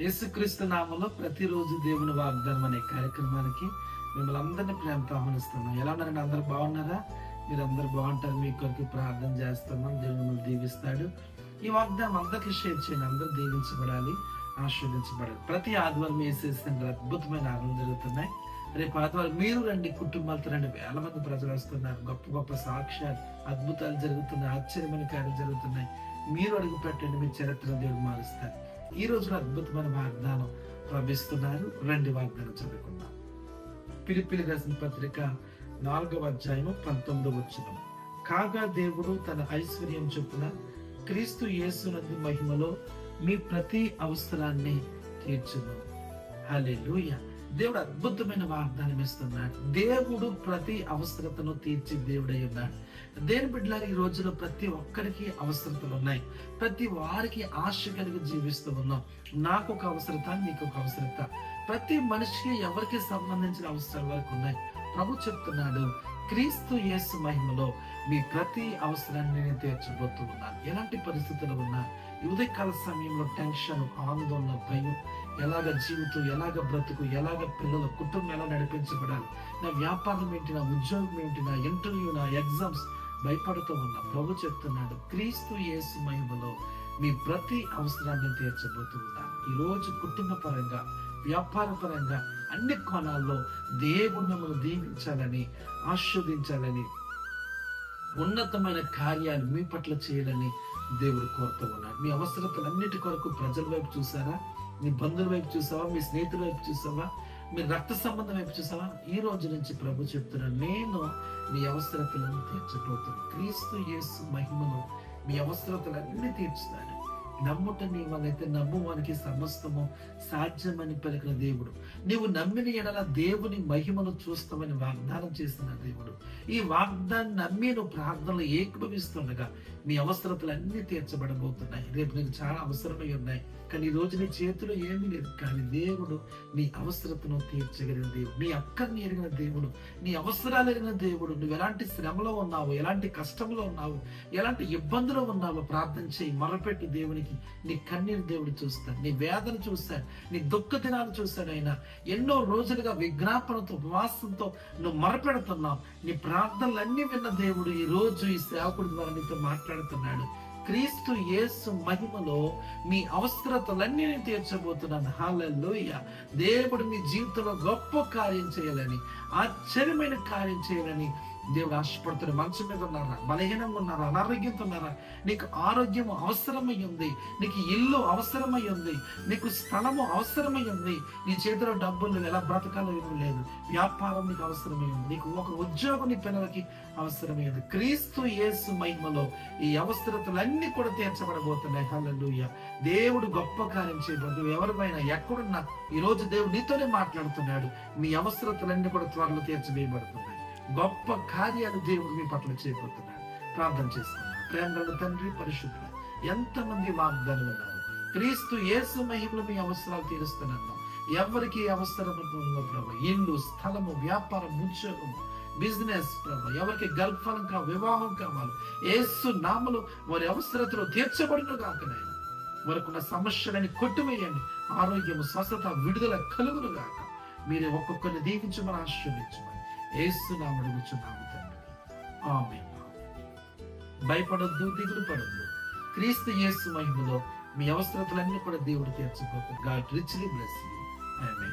యేసుక్రీస్తు నామంలో ప్రతిరోజు దేవుని వాగ్దానం అనే కార్యక్రమానికి మిమ్మల్ని అందరినీ ప్రేమతో ఆహ్వానిస్తున్నాం. ఎలా ఉన్నారండి? అందరు బాగున్నారా? మీరు అందరు బాగుంటారు. మీ కొరకు ప్రార్థన చేస్తున్నాం. దేవుడు మిమ్మల్ని దీవిస్తాడు. ఈ వాగ్దానం అందరికీ షేర్ చేయండి. అందరూ దీవించబడాలి ఆస్వాదించబడాలి ప్రతి ఆదివారం వేసేసిన అద్భుతమైన ఆనందం జరుగుతున్నాయి. రేపు ఆదివారం మీరు రండి. కుటుంబాలతో రండి. వేల మంది ప్రజలు వస్తున్నారు. గొప్ప గొప్ప సాక్ష్యాలు అద్భుతాలు జరుగుతున్నాయి. ఆశ్చర్యమైన కార్యాలు జరుగుతున్నాయి. మీరు అడుగు పెట్టండి. మీ చరిత్ర దేవుడు మారుస్తారు ఈ రోజున అద్భుతమైన వాగ్దానం లభిస్తున్నారు రెండు వాగ్దానం చదువుకుందాం. పిలిపిలి రాసిన పత్రిక నాలుగవ అధ్యాయము పంతొమ్మిదవ వచ్చిన కాగా దేవుడు తన ఐశ్వర్యం చొప్పున క్రీస్తు యేసునందు మహిమలో మీ ప్రతి అవసరాన్ని తీర్చును. హల్లెలూయా. దేవుడు అద్భుతమైన వాగ్దానం ఇస్తున్నాడు. దేవుడు ప్రతి అవసరతను తీర్చి దేవుడై ఉన్నాడు. దేని బిడ్డలారు ఈ రోజులో ప్రతి ఒక్కరికి అవసరతలు ఉన్నాయి. ప్రతి వారికి ఆశ కలిగి జీవిస్తూ ఉన్నాం. నాకు ఒక అవసరత నీకు ఒక అవసరత. ప్రతి మనిషికి ఎవరికి సంబంధించిన అవసరాలు వరకు ఉన్నాయి? ప్రభు చెప్తున్నాడు క్రీస్తు యేసు మహిమలో మీ ప్రతి అవసరాన్ని నేను తీర్చబోతూ ఉన్నాను. ఎలాంటి పరిస్థితులు ఉన్నా ఉదయకాల సమయంలో టెన్షన్ ఆందోళన భయం ఎలాగ జీవితం ఎలాగ బ్రతుకు ఎలాగ పిల్లల కుటుంబం ఎలా నడిపించబడాలి నా వ్యాపారం ఏంటి నా ఉద్యోగం ఏంటి నా ఇంటర్వ్యూ నా ఎగ్జామ్స్ భయపడుతూ ఉన్న ప్రభు చెప్తున్నాడు క్రీస్తు యేసు మహిమలో మీ ప్రతి అవసరాన్ని తీర్చబోతూ ఉన్నాను. ఈ రోజు కుటుంబ పరంగా వ్యాపార పరంగా అన్ని కోణాల్లో దేవుడు మిమ్మల్ని దీవించాలని ఆస్వాదించాలని ఉన్నతమైన కార్యాలు మీ పట్ల చేయాలని దేవుడు కోరుతూ ఉన్నాడు. మీ అవసరతలన్నిటి కొరకు ప్రజల వైపు చూసారా? మీ బంధువుల వైపు చూసావా? మీ స్నేహితుల వైపు చూసావా? మీ రక్త సంబంధం వైపు చూసావా? ఈ రోజు నుంచి ప్రభు చెప్తున్నా నేను మీ అవసరతలను తీర్చబోతున్నాను క్రీస్తు యేసు మహిమను మీ అవసరతలన్నీ తీర్చుతాను నమ్ముట నీ నమ్ము వానికి సమస్తము సాధ్యమని పలికిన దేవుడు. నీవు నమ్మిన ఎడల దేవుని మహిమను చూస్తామని వాగ్దానం చేసిన దేవుడు. ఈ వాగ్దాన్ని నమ్మి నువ్వు ప్రార్థనలు ఏకీభవిస్తుండగా మీ అవసరతలు తీర్చబడబోతున్నాయి. రేపు నీకు చాలా అవసరమై ఉన్నాయి. కానీ ఈ రోజు నీ చేతిలో ఏమీ లేదు. కానీ దేవుడు నీ అవసరతను తీర్చగలిగిన దేవుడు. నీ అక్కర్ని ఎరిగిన దేవుడు. నీ అవసరాలు ఎరిగిన దేవుడు. నువ్వు ఎలాంటి శ్రమలో ఉన్నావు? ఎలాంటి కష్టంలో ఉన్నావు? ఎలాంటి ఇబ్బందులు ఉన్నావు? ప్రార్థన చేయి. మరపెట్టి దేవునికి నీ కన్నీరు దేవుడు చూస్తాడు నీ వేదన చూస్తాడు నీ దుఃఖ దినాలు చూస్తాడు ఆయన ఎన్నో రోజులుగా విజ్ఞాపనతో ఉపవాసంతో నువ్వు మరపెడుతున్నావు. నీ ప్రార్థనలన్నీ విన్న దేవుడు ఈ రోజు ఈ సేవకుడి ద్వారా నీతో మాట్లాడుతున్నాడు. క్రీస్తు యేసు మహిమలో మీ అవసరతలన్నీ నేను తీర్చబోతున్నాను. హాలలోయ దేవుడు మీ జీవితంలో గొప్ప కార్యం చేయాలని ఆశ్చర్యమైన కార్యం చేయాలని దేవుడు ఆశపడుతున్న మంచం మీద ఉన్నారా? బలహీనంగా ఉన్నారా? అనారోగ్యంతో ఉన్నారా? నీకు ఆరోగ్యం అవసరమై ఉంది. నీకు ఇల్లు అవసరమై ఉంది. నీకు స్థలము అవసరమై ఉంది. నీ చేతిలో డబ్బులు ఎలా బ్రతకాలో ఏమీ లేదు. వ్యాపారం నీకు అవసరమై ఉంది. నీకు ఒక ఉద్యోగం నీ పిల్లలకి అవసరమై ఉంది. క్రీస్తు యేసు మహిమలో ఈ అవసరతలన్నీ కూడా తీర్చబడబోతున్నాయి. హల్లెలూయ. దేవుడు గొప్ప కార్యం చేయబోతు ఎవరిపైనా ఎక్కడున్నా ఈ రోజు దేవుడు నీతోనే మాట్లాడుతున్నాడు. మీ అవసరతలన్నీ కూడా త్వరలో తీర్చబేయబడుతున్నాయి. గొప్ప కార్యాలు దేవుడు మీ పట్ల చేయబోతున్నాడు ప్రార్థన చేస్తున్నాను ప్రేమ తండ్రి పరిశుద్ధుల ఎంతమంది వాగ్దానం ఉన్నారు. క్రీస్తు యేసు మహిమలు మీ అవసరాలు తీరుస్తున్నాను ఎవరికి ఏ అవసరం ఉందో ప్రభు ఇల్లు స్థలము వ్యాపారం ఉద్యోగము బిజినెస్ ప్రభు ఎవరికి గర్భఫలం కావాలి వివాహం కావాలి ఏసు నామలు వారి అవసరతలు తీర్చబడిన కాకనైనా వరకున్న సమస్యలని కొట్టివేయండి. ఆరోగ్యము స్వస్థత విడుదల కలుగును గాక. మీరు ఒక్కొక్కరిని దీవించమని ఆశీర్వించమని యేసు నామడు తండ్రి. ఆమె భయపడొద్దు దిగులు పడొద్దు క్రీస్తు యేసు మహిమలో మీ అవసరతలన్నీ కూడా దేవుడు తీర్చిపోతాడు గాడ్ రిచ్లీ బ్లెస్ యూ ఆమె